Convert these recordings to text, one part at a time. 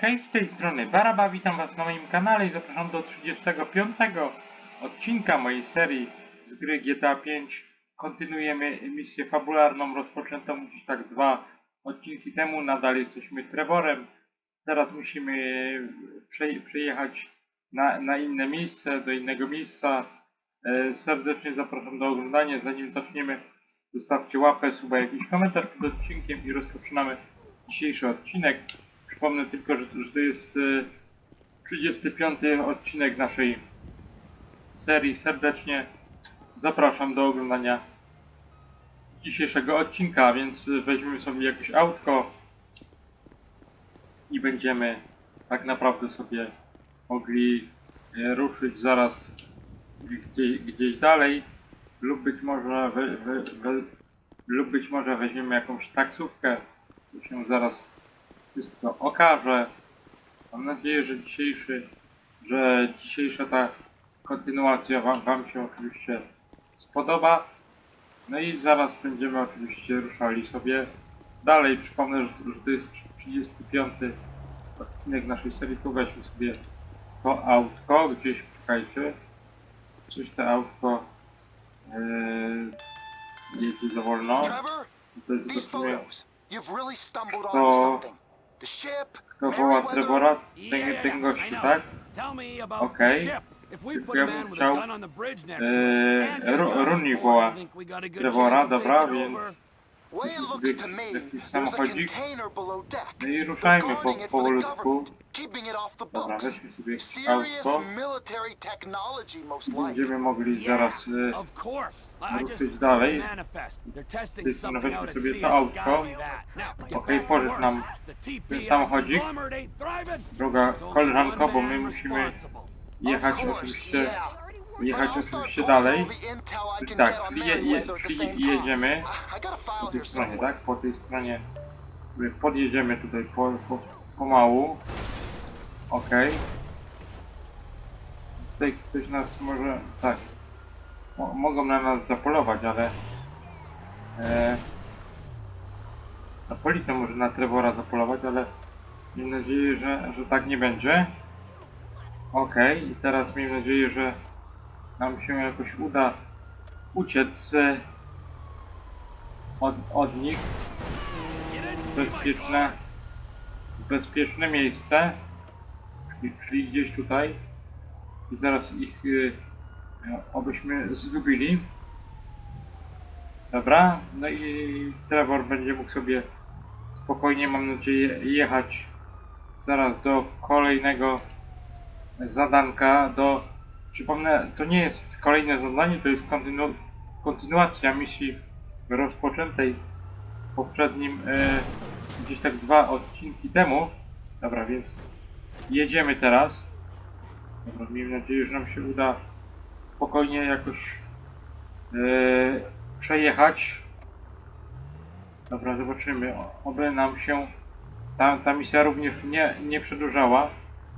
Hej, z tej strony Baraba, witam was na moim kanale i zapraszam do 35 odcinka mojej serii z gry GTA 5. Kontynuujemy misję fabularną rozpoczętą gdzieś tak dwa odcinki temu. Nadal jesteśmy Trevorem. Teraz musimy prze, przejechać na, na inne miejsce, do innego miejsca. E, serdecznie zapraszam do oglądania. Zanim zaczniemy, zostawcie łapę, suba, jakiś komentarz pod odcinkiem i rozpoczynamy dzisiejszy odcinek. Przypomnę tylko, że, że to jest e, 35 odcinek naszej serii. Serdecznie zapraszam do oglądania dzisiejszego odcinka, więc e, weźmiemy sobie jakieś autko i będziemy tak naprawdę sobie mogli e, ruszyć zaraz gdzieś, gdzieś dalej lub być może we, we, we, lub być może weźmiemy jakąś taksówkę to się zaraz wszystko okaże. Mam nadzieję, że dzisiejszy że dzisiejsza ta kontynuacja wam, wam się oczywiście spodoba. No i zaraz będziemy oczywiście ruszali sobie dalej. Przypomnę, że, że to jest 35 odcinek naszej serii. Tu weźmy sobie to autko gdzieś czekajcie coś to autko yy, jedzie za wolno. Trevor, tutaj these The ship, kto woła. Trevora ten, ten I gościu, know. tak? Tell me about Okay. the ship. If we Tylko put ja bym man with chciał, a gun on the bridge next to it, and get a Ru- gun, Rooney woła Trevora, dobra, więc it Jakiś- looks to me, jakiś there's a samochodzik. container below deck. No i ruszajmy po, guarding it for the powolutku. government, keeping it off the Dobra, books. weźmy sobie Serious autko. military technology, most i likely. Będziemy mogli zaraz y, Of course. I I just ruszyć dalej. out weźmy at sobie to get Okej, pożycz nam The ten samochodzik. Droga koleżanko, bo my musimy jechać oczywiście yeah. Jechać oczywiście dalej. Czyli tak, czyli je, je, czyli jedziemy po tej stronie, tak? Po tej stronie podjedziemy tutaj po, po, pomału. Okej. Tutaj ktoś nas może... tak. Mo, mogą na nas zapolować, ale... E, na policja może na Trevora zapolować, ale mam nadzieję, że, że tak nie będzie. Okej, i teraz miejmy nadzieję, że nam się jakoś uda uciec e, od, od nich. Bezpieczne, bezpieczne miejsce, czyli, czyli gdzieś tutaj. I zaraz ich y, obyśmy zgubili. Dobra, no i Trevor będzie mógł sobie spokojnie, mam nadzieję, jechać zaraz do kolejnego zadanka, do przypomnę, to nie jest kolejne zadanie, to jest kontynu, kontynuacja misji rozpoczętej poprzednim e, gdzieś tak dwa odcinki temu. Dobra, więc jedziemy teraz. Dobra, miejmy nadzieję, że nam się uda spokojnie jakoś e, przejechać. Dobra, zobaczymy. Oby nam się ta, ta misja również nie, nie przedłużała.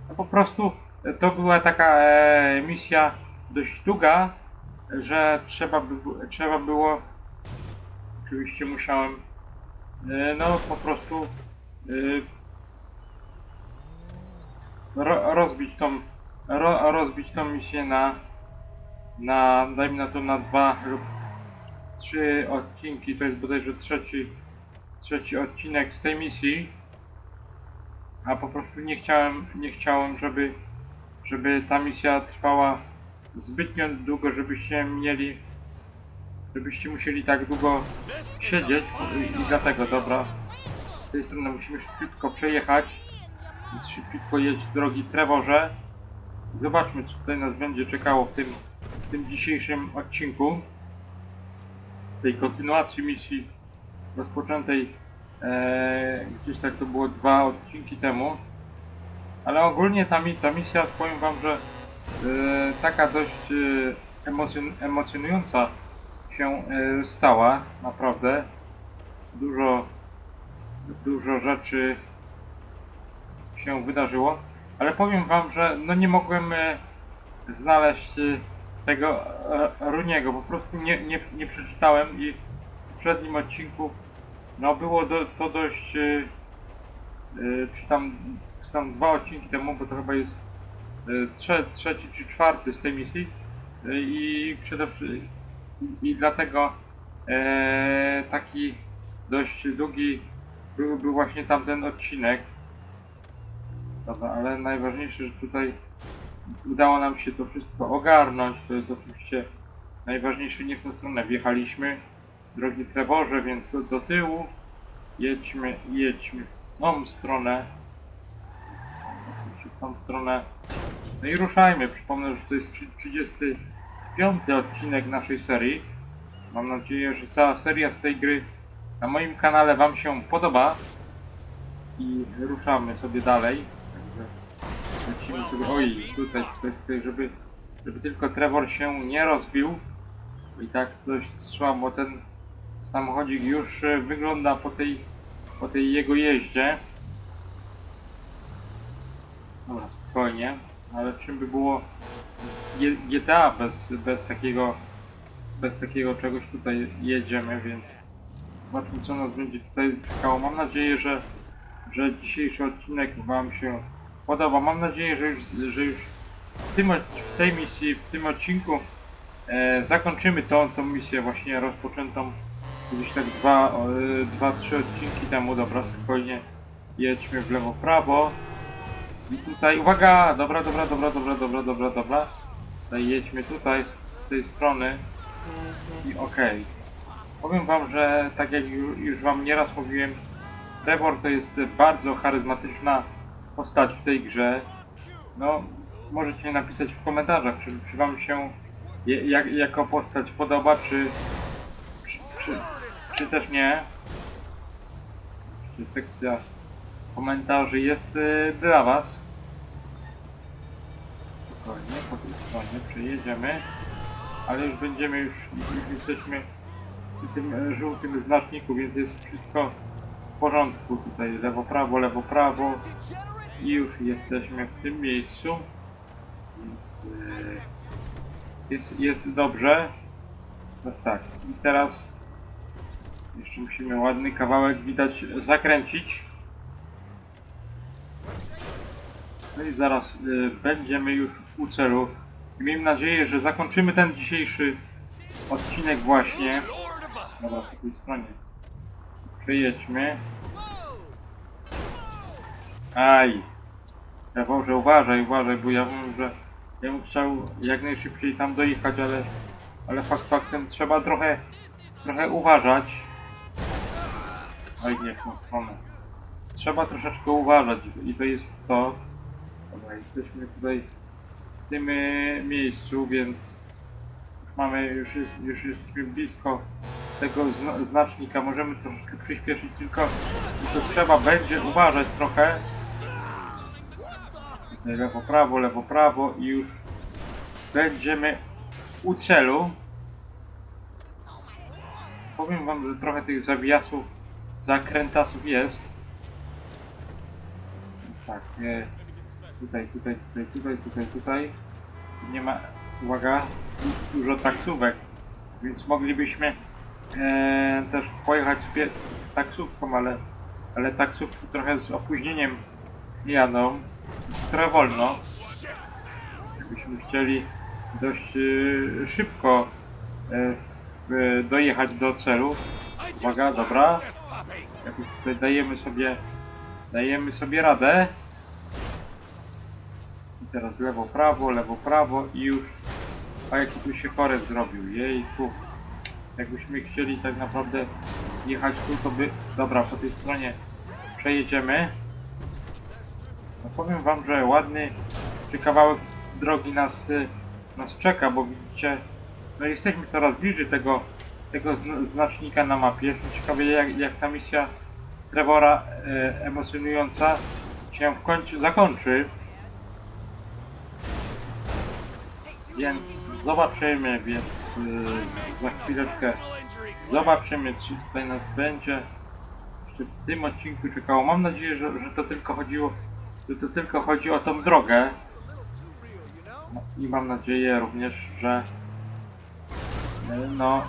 No po prostu to była taka e, misja dość długa, że trzeba, by, trzeba było oczywiście musiałem e, no po prostu e, ro, rozbić tą ro, rozbić tą misję na na dajmy na to na dwa lub trzy odcinki. To jest bodajże trzeci trzeci odcinek z tej misji. A po prostu nie chciałem nie chciałem żeby żeby ta misja trwała zbytnio długo żebyście mieli żebyście musieli tak długo siedzieć i, i dlatego, dobra. Z tej strony musimy szybciutko przejechać. Więc szybciutko jedź drogi Trevorze. Zobaczmy, co tutaj nas będzie czekało w tym, w tym dzisiejszym odcinku. Tej kontynuacji misji rozpoczętej e, gdzieś tak to było dwa odcinki temu. Ale ogólnie ta, ta misja, powiem wam, że e, taka dość e, emocjon, emocjonująca się e, stała, naprawdę. Dużo, dużo rzeczy się wydarzyło, ale powiem wam, że no nie mogłem znaleźć tego e, Runiego, po prostu nie, nie, nie przeczytałem i w poprzednim odcinku no było do, to dość e, czy tam tam dwa odcinki temu, bo to chyba jest y, trze, trzeci czy czwarty z tej misji y, i przede i, dlatego e, taki dość długi był, był właśnie tamten odcinek. Dobra, ale najważniejsze, że tutaj udało nam się to wszystko ogarnąć. To jest oczywiście najważniejsze, nie w tą stronę wjechaliśmy. Drogi Trevorze, więc do, do tyłu. Jedźmy, jedźmy w tą stronę. W tą stronę. No i ruszajmy. Przypomnę, że to jest trzy- 35 odcinek naszej serii. Mam nadzieję, że cała seria z tej gry na moim kanale Wam się podoba. I ruszamy sobie dalej. Lecimy sobie. Oj, tutaj, tutaj, tutaj żeby, żeby tylko Trevor się nie rozbił. I tak dość słabo ten samochodzik już e, wygląda po tej, po tej jego jeździe. Dobra, spokojnie. Ale czym by było GTA bez, bez takiego bez takiego czegoś tutaj jedziemy, więc zobaczmy co nas będzie tutaj czekało. Mam nadzieję, że, że dzisiejszy odcinek Wam się podoba. Mam nadzieję, że już, że już w, tym, w tej misji, w tym odcinku e, zakończymy tą, tą misję właśnie rozpoczętą gdzieś tak dwa, o, e, dwa, trzy odcinki temu. Dobra, spokojnie jedźmy w lewo, prawo. I tutaj, uwaga! Dobra, dobra, dobra, dobra, dobra, dobra, dobra. Tutaj jedźmy tutaj, z, z tej strony. I okej. Powiem wam, że tak jak ju- już wam nieraz mówiłem, Trevor to jest bardzo charyzmatyczna postać w tej grze. No, możecie napisać w komentarzach, czy, czy wam się je, jak, jako postać podoba, czy, czy, czy, czy też nie. Czy sekcja komentarzy jest y, dla was. Spokojnie, po tej stronie przejedziemy ale już będziemy już, już jesteśmy w tym e, żółtym znaczniku, więc jest wszystko w porządku. Tutaj lewo, prawo, lewo, prawo i już jesteśmy w tym miejscu, więc e, jest, jest dobrze. Teraz tak, i teraz jeszcze musimy ładny kawałek widać zakręcić. No i zaraz y, będziemy już u celu. I miejmy nadzieję, że zakończymy ten dzisiejszy odcinek właśnie. Dobra, po tej stronie. Przejedźmy. Aj. Ja że uważaj, uważaj, bo ja wiem, że ja bym chciał jak najszybciej tam dojechać, ale, ale fakt faktem trzeba trochę, trochę uważać. Oj, nie w tą stronę. Trzeba troszeczkę uważać i to jest to. Dobra, jesteśmy tutaj w tym e, miejscu, więc już mamy, już, jest, już jesteśmy blisko tego zna znacznika. Możemy troszkę przyspieszyć, tylko, tylko trzeba będzie uważać trochę. Lewo, prawo, lewo, prawo i już będziemy u celu. Powiem wam, że trochę tych zawijasów, zakrętasów jest. Więc tak, e, tutaj, tutaj, tutaj, tutaj, tutaj, tutaj. Nie ma, uwaga, du- dużo taksówek, więc moglibyśmy e, też pojechać taksówką, ale, ale taksówki trochę z opóźnieniem jadą, trochę wolno. Jakbyśmy chcieli dość e, szybko e, w, dojechać do celu. Uwaga, dobra. puppy. Jakoś tutaj dajemy sobie, dajemy sobie radę. Teraz lewo, prawo, lewo, prawo i już. A jaki tu się korek zrobił, jejku. Jakbyśmy chcieli tak naprawdę jechać tu, to by... Dobra, po tej stronie przejedziemy. No powiem wam, że ładny czy kawałek drogi nas, y, nas czeka, bo widzicie, no jesteśmy coraz bliżej tego, tego zn- znacznika na mapie. Jestem ciekawy jak, jak ta misja Trevora e, emocjonująca się w końcu zakończy. Więc zobaczymy, więc y, za chwileczkę zobaczymy, czy tutaj nas będzie jeszcze w tym odcinku czekało. Mam nadzieję, że, że to tylko chodziło, że to tylko chodzi o tą drogę. No, I mam nadzieję również, że y, no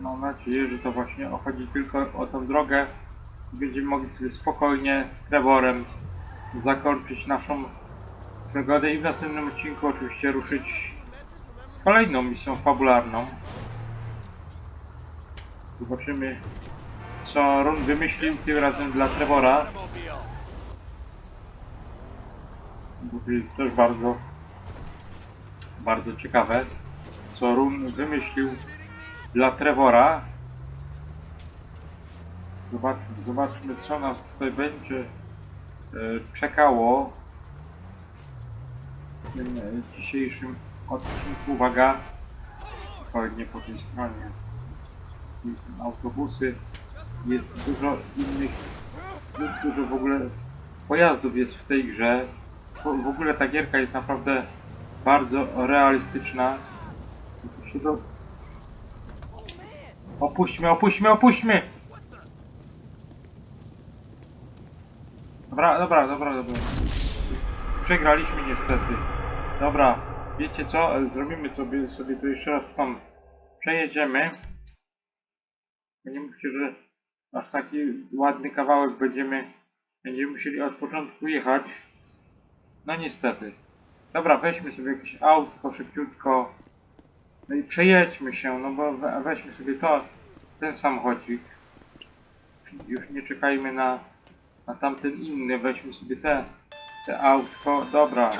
mam nadzieję, że to właśnie chodzi tylko o tą drogę Będziemy mogli sobie spokojnie Trevorem zakończyć naszą przygodę i w następnym odcinku oczywiście ruszyć z kolejną misją fabularną. Zobaczymy co Run wymyślił tym razem dla Trevora. Bo to też bardzo bardzo ciekawe co Run wymyślił dla Trevora zobaczmy, zobaczmy co nas tutaj będzie e, czekało tym e, dzisiejszym odcinku uwaga spokojnie po tej stronie są autobusy jest dużo innych dużo, w ogóle pojazdów jest w tej grze w ogóle ta gierka jest naprawdę bardzo realistyczna. Co tu się do... Opuśćmy, opuśćmy, opuśćmy! Dobra, dobra, dobra, dobra. Przegraliśmy niestety. Dobra, wiecie co? Zrobimy sobie, sobie to jeszcze raz tam przejedziemy. Nie mówcie, że aż taki ładny kawałek będziemy, będziemy musieli od początku jechać. No niestety. Dobra, weźmy sobie jakieś autko szybciutko. No i przejedźmy się, no bo we, weźmy sobie to, ten samochodzik. Już nie czekajmy na, na tamten inny, weźmy sobie te, te autko. Dobra,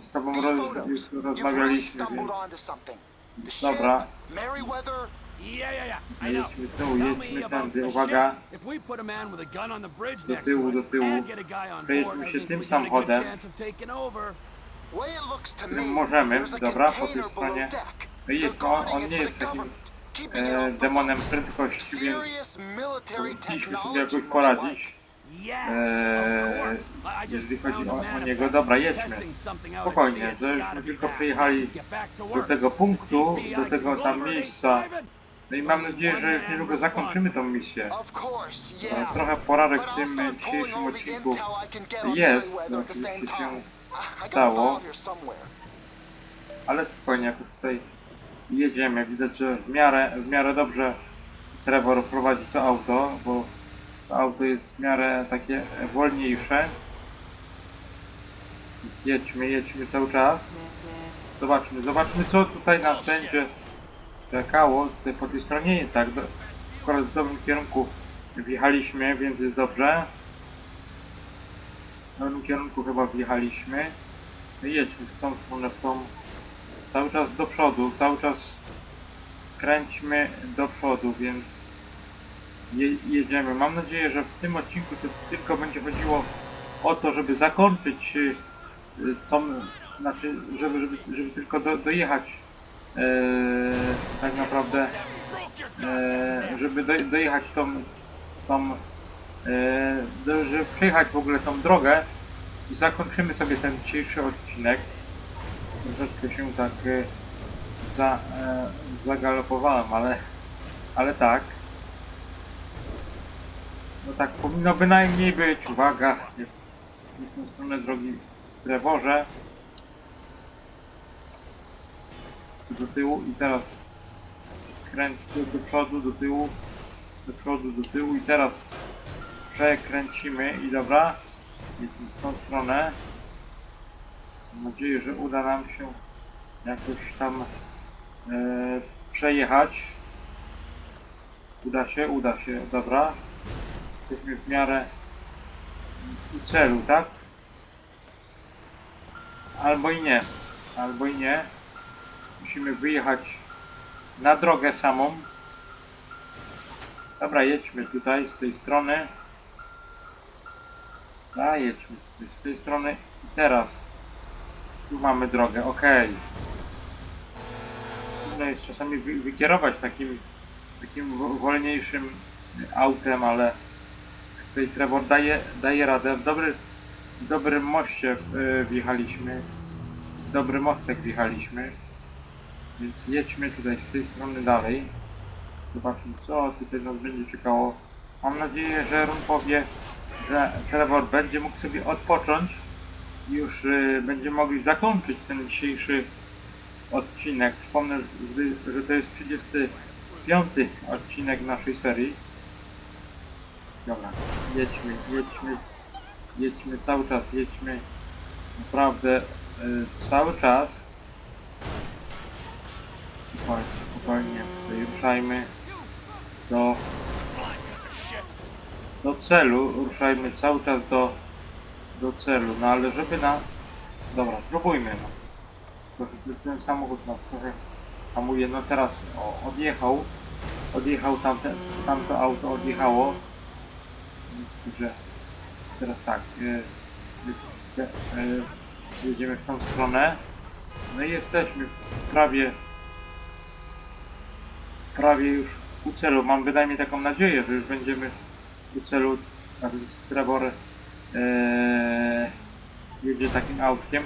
z tobą roz, już rozmawialiśmy, więc dobra. Jedźmy tu, jedźmy tędy, uwaga. Do tyłu, do tyłu. Przejedźmy się tym samochodem. me, Możemy, dobra, po tej stronie. deck. No jest, on, nie jest takim e, demonem prędkości, więc powinniśmy sobie jakoś poradzić. Eee, jeżeli chodzi o- o niego. Dobra, jedźmy. Spokojnie, żeśmy tylko przyjechali do tego punktu, do tego tam miejsca. No i mam nadzieję, że już niedługo zakończymy tą misję. E. Trochę porażek w tym dzisiejszym odcinku jest, oczywiście się stało. ale spokojnie, jakoś tutaj jedziemy. Widać, że w miarę, w miarę dobrze Trevor prowadzi to auto, bo to auto jest w miarę takie wolniejsze. Więc jedźmy, jedźmy cały czas. Zobaczmy, zobaczmy co tutaj nas będzie czekało. Tutaj po tej stronie nie tak, do, akurat w dobrym kierunku wjechaliśmy, więc jest dobrze. W dobrym kierunku chyba wjechaliśmy. No jedźmy w tą stronę, w tą cały czas do przodu, cały czas kręćmy do przodu, więc je, jedziemy. Mam nadzieję, że w tym odcinku to tylko będzie chodziło o to, żeby zakończyć y, y, tą, znaczy, żeby, żeby, żeby tylko do, dojechać e, tak naprawdę, e, żeby do, dojechać tą, tą e, żeby przejechać w ogóle tą drogę i zakończymy sobie ten dzisiejszy odcinek troszeczkę się tak e, za, e, zagalopowałem, ale, ale tak. No tak powinno bynajmniej być. Uwaga, w tą stronę drogi Trevorze. Do tyłu i teraz skręć do, do przodu, do tyłu, do przodu, do tyłu i teraz przekręcimy i dobra, jedźmy w tą stronę. Mam nadzieję, że uda nam się jakoś tam e, przejechać. Uda się, uda się, dobra. Jesteśmy w miarę u celu, tak? Albo i nie, albo i nie. Musimy wyjechać na drogę samą. Dobra, jedźmy tutaj z tej strony. A, jedźmy tutaj z tej strony i teraz tu mamy drogę, ok. Trudno jest czasami wy, wykierować takim, takim wo- wolniejszym autem, ale tutaj Trevor daje, daje radę. W, dobry, dobrym moście y, wjechaliśmy. W dobry mostek wjechaliśmy. Więc jedźmy tutaj z tej strony dalej. Zobaczmy co tutaj nas będzie czekało. Mam nadzieję, że Ron powie, że Trevor będzie mógł sobie odpocząć i już y, będziemy mogli zakończyć ten dzisiejszy odcinek. Że, że to jest 35 odcinek naszej serii. Dobra, jedźmy, jedźmy, jedźmy cały czas, jedźmy naprawdę y, cały czas. Spokojnie, spokojnie, tutaj ruszajmy do, do celu, ruszajmy cały czas do, do celu, no ale żeby na... Dobra, spróbujmy no. Trochę ten samochód nas trochę hamuje, no teraz o, odjechał, odjechał tamte, tamto auto, odjechało. Że teraz tak, y, y, y, jedziemy w tą stronę. No i jesteśmy prawie prawie już u celu. Mam bynajmniej taką nadzieję, że już będziemy u celu. A więc Trevor e, jedzie takim autkiem.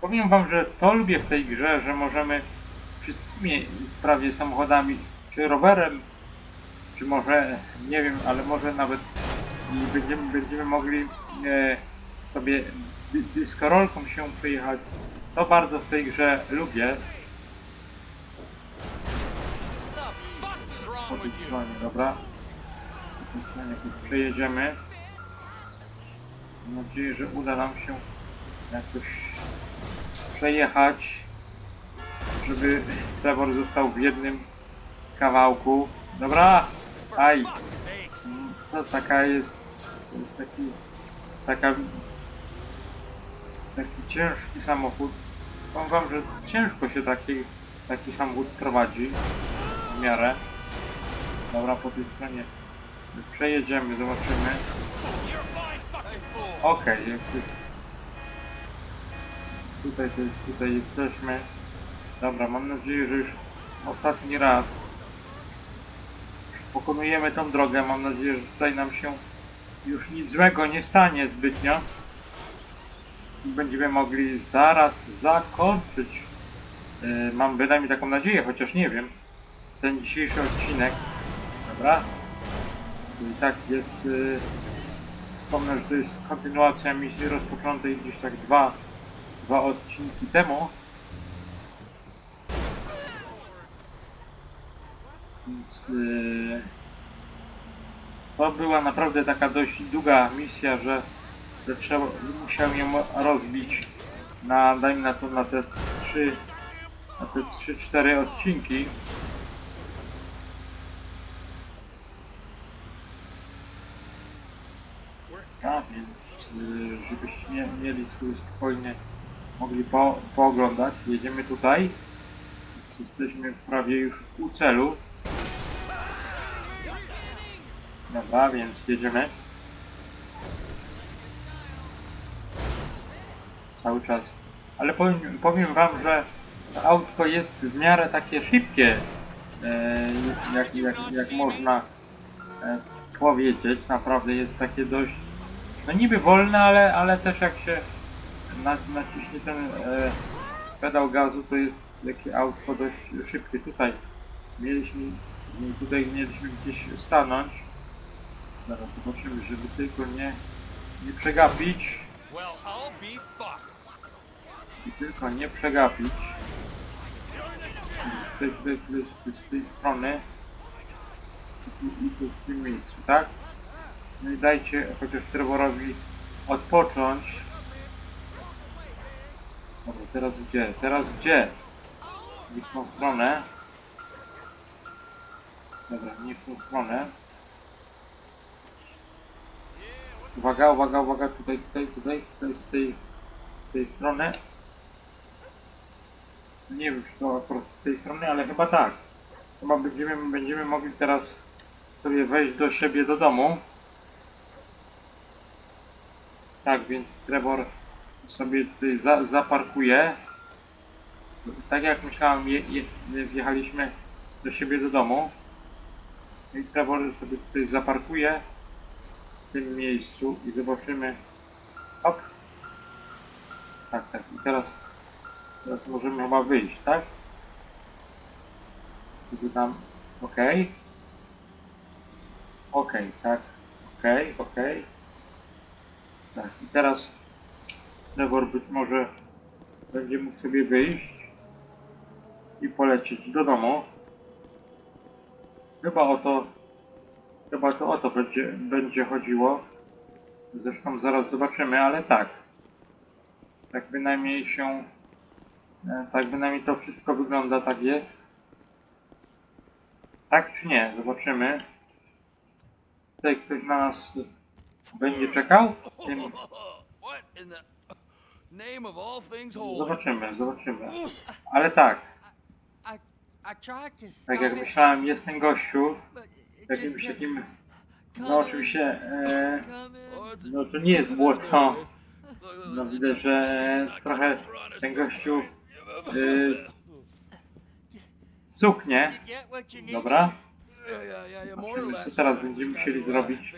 Powiem wam, że to lubię w tej grze, że możemy wszystkimi prawie samochodami, czy rowerem, czy może, nie wiem, ale może nawet i będziemy, będziemy mogli e, sobie dyskorolką się przejechać. To bardzo w tej grze lubię. Po tej stronie, dobra. Po tej stronie tu przejedziemy. Mam nadzieję, że uda nam się jakoś przejechać, żeby Trevor został w jednym kawałku. Dobra! Aj! To taka jest, to jest taki, taka, taki ciężki samochód. Powiem wam, że ciężko się taki, taki samochód prowadzi w miarę. Dobra, po tej stronie przejedziemy, zobaczymy. Okej, tu- tutaj, tutaj, tutaj jesteśmy. Dobra, mam nadzieję, że już ostatni raz pokonujemy tą drogę. Mam nadzieję, że tutaj nam się już nic złego nie stanie zbytnio. Będziemy mogli zaraz zakończyć. Yy, mam bynajmniej taką nadzieję, chociaż nie wiem. Ten dzisiejszy odcinek. Dobra. I tak jest. Yy, Wspomnę, że to jest kontynuacja misji rozpoczętej gdzieś tak dwa, dwa odcinki temu. Więc yy, to była naprawdę taka dość długa misja, że, że trzeba, musiałem ją rozbić na, dajmy na to, na te trzy, na te trzy, cztery odcinki. A więc, y, żebyście mie- mieli sobie spokojnie mogli po, pooglądać. Jedziemy tutaj. Więc jesteśmy prawie już u celu. Dobra, więc jedziemy. Cały czas. Ale powiem, powiem wam, że to autko jest w miarę takie szybkie. E, jak, jak, jak można e, powiedzieć. Naprawdę jest takie dość no niby wolne, ale, ale też jak się na, naciśnie ten e, pedał gazu, to jest takie autko dość szybkie. Tutaj mieliśmy, tutaj mieliśmy gdzieś stanąć. Zaraz zobaczymy, żeby tylko nie, nie przegapić. I tylko nie przegapić. Tutaj, tutaj, tutaj, tutaj z tej strony. I, tu- i tu w tym miejscu, tak? No i dajcie chociaż Trevorowi odpocząć. Dobra, teraz gdzie? Teraz gdzie? Nie w tą stronę. Dobra, nie w tą stronę. Uwaga, uwaga, uwaga, tutaj, tutaj, tutaj, tutaj z tej, z tej strony. Nie wiem, czy to akurat z tej strony, ale chyba tak. Chyba będziemy, będziemy mogli teraz sobie wejść do siebie do domu. Tak, więc Trevor sobie tutaj za, zaparkuje. Tak jak myślałem, je, je, wjechaliśmy do siebie do domu. I Trevor sobie tutaj zaparkuje w tym miejscu i zobaczymy. Hop. Tak, tak. I teraz, teraz możemy chyba wyjść, tak? Tu tam, ok. Ok, tak. Ok, ok. Tak, i teraz Trevor być może będzie mógł sobie wyjść i polecieć do domu. Chyba o to Chyba to o to będzie, będzie chodziło. Zresztą zaraz zobaczymy, ale tak. Tak bynajmniej się... e, Tak bynajmniej to wszystko wygląda, tak jest. Tak czy nie? Zobaczymy. Tutaj ktoś na nas będzie czekał? Tym-? Zobaczymy, zobaczymy. Ale tak, tak jak myślałem, jest ten gościu jakimś takim... No oczywiście... E, no to nie jest błoto. No widać, że trochę ten gościu y, suknie. Dobra. Zobaczymy, co teraz będziemy musieli zrobić.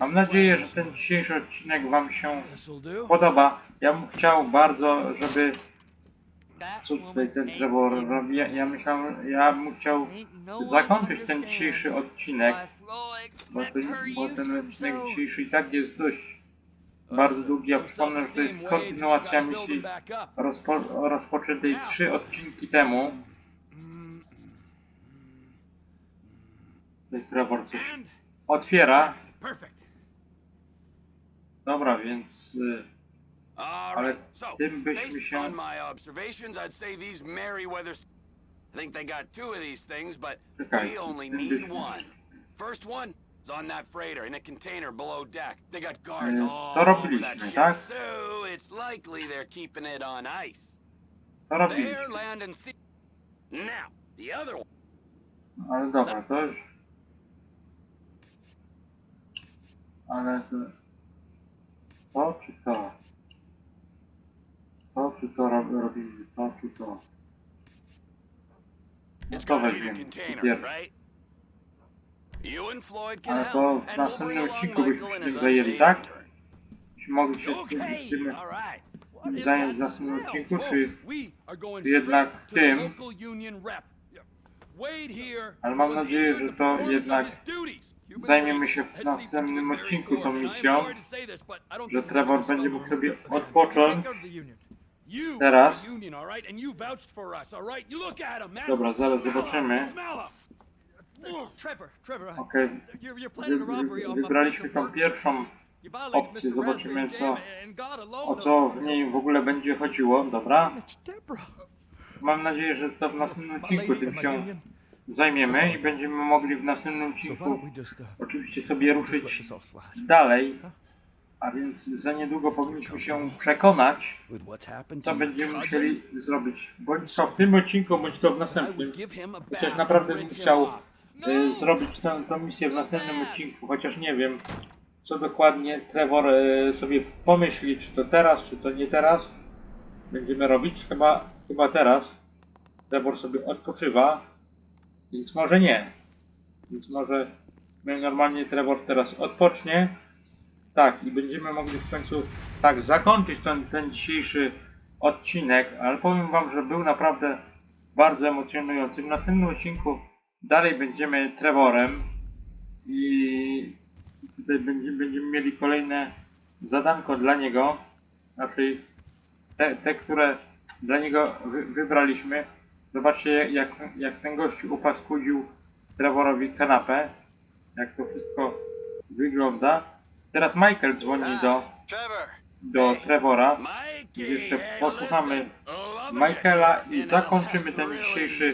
Mam nadzieję, że ten dzisiejszy odcinek Wam się podoba. Ja bym chciał bardzo, żeby... Co ten Trevor robi? Ja, ja myślałem, ja bym chciał no zakończyć ten dzisiejszy odcinek, bo, her bo ten odcinek dzisiejszy i tak jest dość bardzo długi. Ja przypomnę, że to jest kontynuacja misji rozpo, rozpoczętej trzy odcinki temu. Tutaj Trevor coś otwiera. Dobra, więc y, All right. So, based on my observations, I'd say these Merryweather. I think they got two of these things, but we only need one. First one is on that freighter in a container below deck. They got guards all over that tak? so it's likely they're keeping it on ice. There, land, and sea. Now, the other one. Ale dobra, już... Ale to... To czy to? To czy to rob, robimy? To czy to? No to weźmiemy. Ale to w następnym along odcinku byśmy się tym zajęli, tak? Czy mogli się tym, tym zająć w następnym odcinku, czy... jednak tym? Ale mam nadzieję, że to jednak zajmiemy się w następnym odcinku tą misją, że Trevor będzie mógł sobie odpocząć. Teraz. are union, all right? And you vouched for us, all right? You look at him, man. Dobra, zaraz zobaczymy. Okej, place wybraliśmy tą pierwszą opcję, zobaczymy co, o co w niej w ogóle będzie chodziło, dobra? Mam nadzieję, że to w następnym odcinku tym się zajmiemy i będziemy mogli w następnym odcinku uh, oczywiście sobie ruszyć dalej, a więc za niedługo powinniśmy się przekonać, co będziemy musieli zrobić, bądź to w tym odcinku, bądź to w następnym. Chociaż naprawdę bym chciał y, zrobić tę, misję w następnym odcinku, chociaż nie wiem, co dokładnie Trevor y, sobie pomyśli, czy to teraz, czy to nie teraz będziemy robić. Chyba, chyba teraz. Trevor sobie odpoczywa, więc może nie. Więc może normalnie Trevor teraz odpocznie. Tak, i będziemy mogli w końcu tak zakończyć ten, ten dzisiejszy odcinek, ale powiem Wam, że był naprawdę bardzo emocjonujący. W następnym odcinku dalej będziemy Trevorem i tutaj będziemy, będziemy mieli kolejne zadanko dla niego, znaczy te, te które dla niego wy, wybraliśmy. Zobaczcie jak, jak ten gościu upaskudził Trevorowi kanapę, jak to wszystko wygląda. Teraz Michael dzwoni do, do Trevora. Jeszcze posłuchamy. Michaela i zakończymy ten dzisiejszy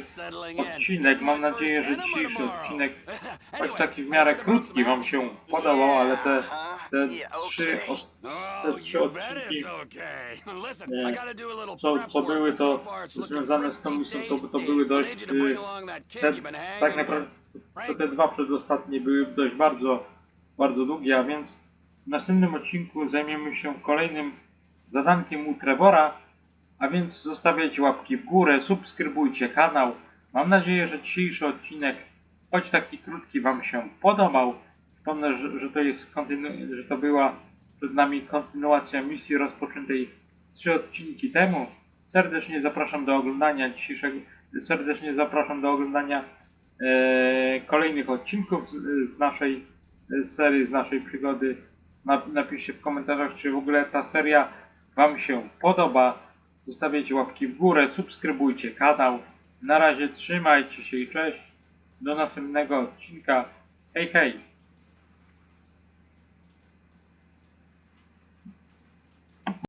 odcinek. Mam nadzieję, że dzisiejszy odcinek, choć taki w miarę krótki Wam się podobał, ale te, te trzy, te trzy odcinki, little co, co były, to związane z tą misją, to, to były dość, kid te, tak naprawdę te dwa przedostatnie były dość bardzo, bardzo długie, a więc następnym odcinku zajmiemy się kolejnym zadankiem u Trevora, a więc zostawiajcie łapki w górę, subskrybujcie kanał. Mam nadzieję, że dzisiejszy odcinek, choć taki krótki, Wam się podobał. Wspomnę, że, to jest że to była przed nami kontynuacja misji rozpoczętej trzy odcinki temu. Serdecznie zapraszam do oglądania dzisiejszego, serdecznie zapraszam do oglądania e, kolejnych odcinków z, z naszej e, serii, z naszej przygody. Na, napiszcie w komentarzach, czy w ogóle ta seria Wam się podoba. Zostawiajcie łapki w górę, subskrybujcie kanał. Na razie trzymajcie się i cześć. Do następnego odcinka. Hej, hej!